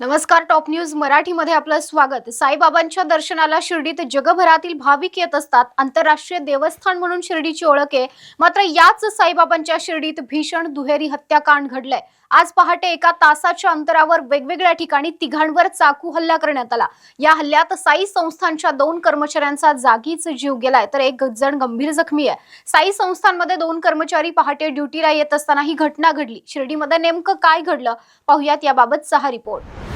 नमस्कार top news मराठीमध्ये आपलं स्वागत. साईबाबांच्या दर्शनाला शिर्डीत जगभरातील भाविक येत असतात. आंतरराष्ट्रीय देवस्थान म्हणून शिर्डीची ओळख आहे. मात्र याच साईबाबांच्या शिर्डीत भीषण दुहेरी हत्याकांड घडलंय. आज पहाटे एका तासाच्या अंतरावर वेगवेगळ्या ठिकाणी तिघांवर चाकू हल्ला करण्यात आला. या हल्ल्यात साई संस्थानच्या दोन कर्मचाऱ्यांचा जागीच जीव गेलाय. तर एक जण गंभीर जखमी आहे. साई संस्थानमध्ये दोन कर्मचारी पहाटे ड्युटीला येत असताना ही घटना घडली. शिर्डीमध्ये नेमकं काय घडलं? पाहुयात याबाबतचा हा रिपोर्ट.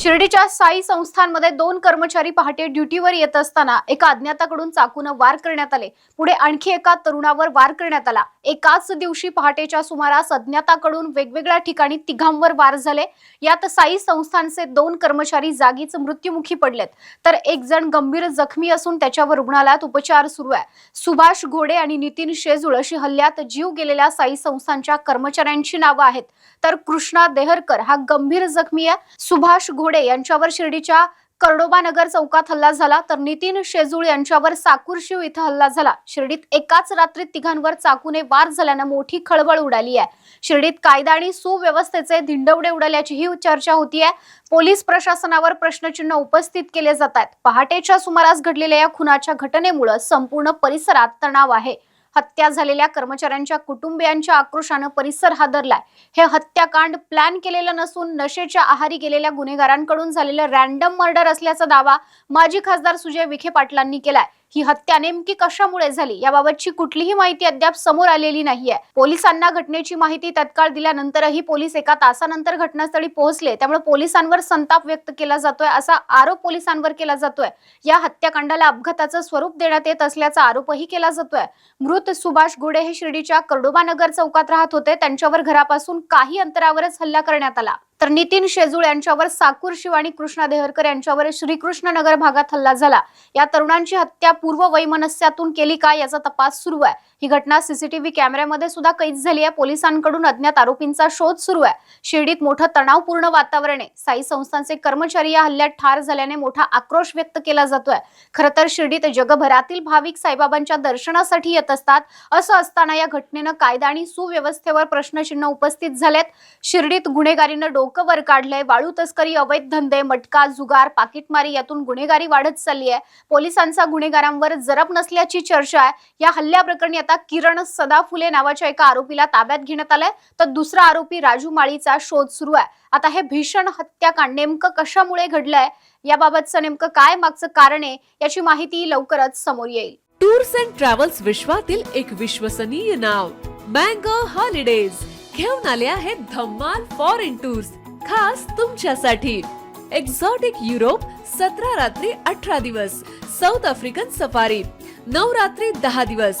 शिर्डीच्या साई संस्थांमध्ये दोन कर्मचारी पहाटे ड्युटीवर येत असताना एका अज्ञाताकडून चाकूनं वार करण्यात आले. पुढे आणखी एका तरुणावर वार करण्यात आला. एकाच दिवशी पहाटेच्या सुमारास अज्ञाताकडून वेगवेगळ्या ठिकाणी तिघांवर वार झाले. यात साई संस्थांचे दोन कर्मचारी जागीच मृत्युमुखी पडलेत. तर एक जण गंभीर जखमी असून त्याच्यावर रुग्णालयात उपचार सुरू आहे. सुभाष घोडे आणि नितीन शेजूळ अशी हल्ल्यात जीव गेलेल्या साई संस्थांच्या कर्मचाऱ्यांची नावं आहेत. तर कृष्णा देहरकर हा गंभीर जखमी आहे. सुभाष घोडे यांच्यावर शिर्डीच्या कर्डोबा नगर चौकात हल्ला झाला तर नितीन शेजूळ यांच्यावर साकुरशिव इथं हल्ला झाला. शिर्डीत एकाच रात्रीत तिघांवर चाकूने वार झाल्यानं मोठी खळबळ उडाली आहे. शिर्डीत कायदा आणि सुव्यवस्थेचे धिंडवडे उडाल्याची ही चर्चा आहे पोलीस प्रशासनावर प्रश्नचिन्ह उपस्थित केले जात आहेत पहाटेच्या सुमारास घडलेल्या या खुनाच्या घटनेमुळे संपूर्ण परिसरात तणाव आहे. हत्या झालेल्या कर्मचाऱ्यांच्या कुटुंबियांच्या आक्रोशानं परिसर हादरलाय. हे हत्याकांड प्लॅन केलेलं नसून नशेच्या आहारी गेलेल्या गुन्हेगारांकडून झालेलं रॅन्डम मर्डर असल्याचा दावा माजी खासदार सुजय विखे पाटलांनी केलाय. ही हत्या नेमकी कशामुळे झाली याबाबतची कुठलीही माहिती अद्याप समोर आलेली नाहीये. पोलिसांना घटनेची माहिती तत्काळ दिल्यानंतरही पोलीस एका तासानंतर घटनास्थळी पोहोचले. त्यामुळे पोलिसांवर संताप व्यक्त केला जातोय असा आरोप पोलिसांवर केला जातोय. या हत्याकांडाला अपघाताचं स्वरूप देण्यात येत असल्याचा आरोपही केला जातोय. मृत सुभाष गुडे हे शिर्डीच्या कर्डोबा नगर चौकात राहत होते. त्यांच्यावर घरापासून काही अंतरावरच हल्ला करण्यात आला. तर नितीन शेजूळ यांच्यावर साकूर शिव आणि कृष्णा देहरकर यांच्यावर श्रीकृष्ण नगर भागात हल्ला झाला. या तरुणांची हत्या पूर्व वैमनस्यातून केली का याचा तपास सुरू आहे. ही घटना सीसीटीव्ही कॅमेऱ्यामध्ये सुद्धा कैद झाली आहे. पोलिसांकडून अज्ञात आरोपींचा शोध सुरू आहे. शिर्डीत मोठं तणावपूर्ण वातावरण आहे. साई संस्थांचे कर्मचारी या हल्ल्यात ठार झाल्याने मोठा आक्रोश व्यक्त केला जातोय. खरं तर शिर्डीत जगभरातील भाविक साईबाबांच्या दर्शनासाठी येत असतात. असं असताना या घटनेनं कायदा आणि सुव्यवस्थेवर प्रश्नचिन्ह उपस्थित झालेत. शिर्डीत गुन्हेगारीनं डोकं वर काढलंय. वाळू तस्करी अवैध धंदे मटका जुगार पाकिटमारी यातून गुन्हेगारी वाढत चालली आहे. पोलिसांचा गुन्हेगारांवर जरब नसल्याची चर्चा आहे. या हल्ल्याप्रकरणी आता किरण सदाफुले नावाच्या एका आरोपीला ताब्यात घेण्यात आलंय. तर दुसरा आरोपी राजू माळीचा शोध सुरू आहे. आता हे भीषण हत्याकांड नेमकं कशामुळे घडलंय? याबाबतचं नेमकं काय मागचं कारण आहे? याची माहिती लवकरच समोर येईल. टूर्स अँड ट्रॅव्हल्स विश्वातील एक विश्वसनीय नाव. Mango holidays. घेऊन आले आहेत धम्माल फॉरेन टूर्स. खास तुमच्यासाठी. एक्झॉटिक युरोप सतरा रात्री अठरा दिवस. South African safari. नऊ रात्री दहा दिवस.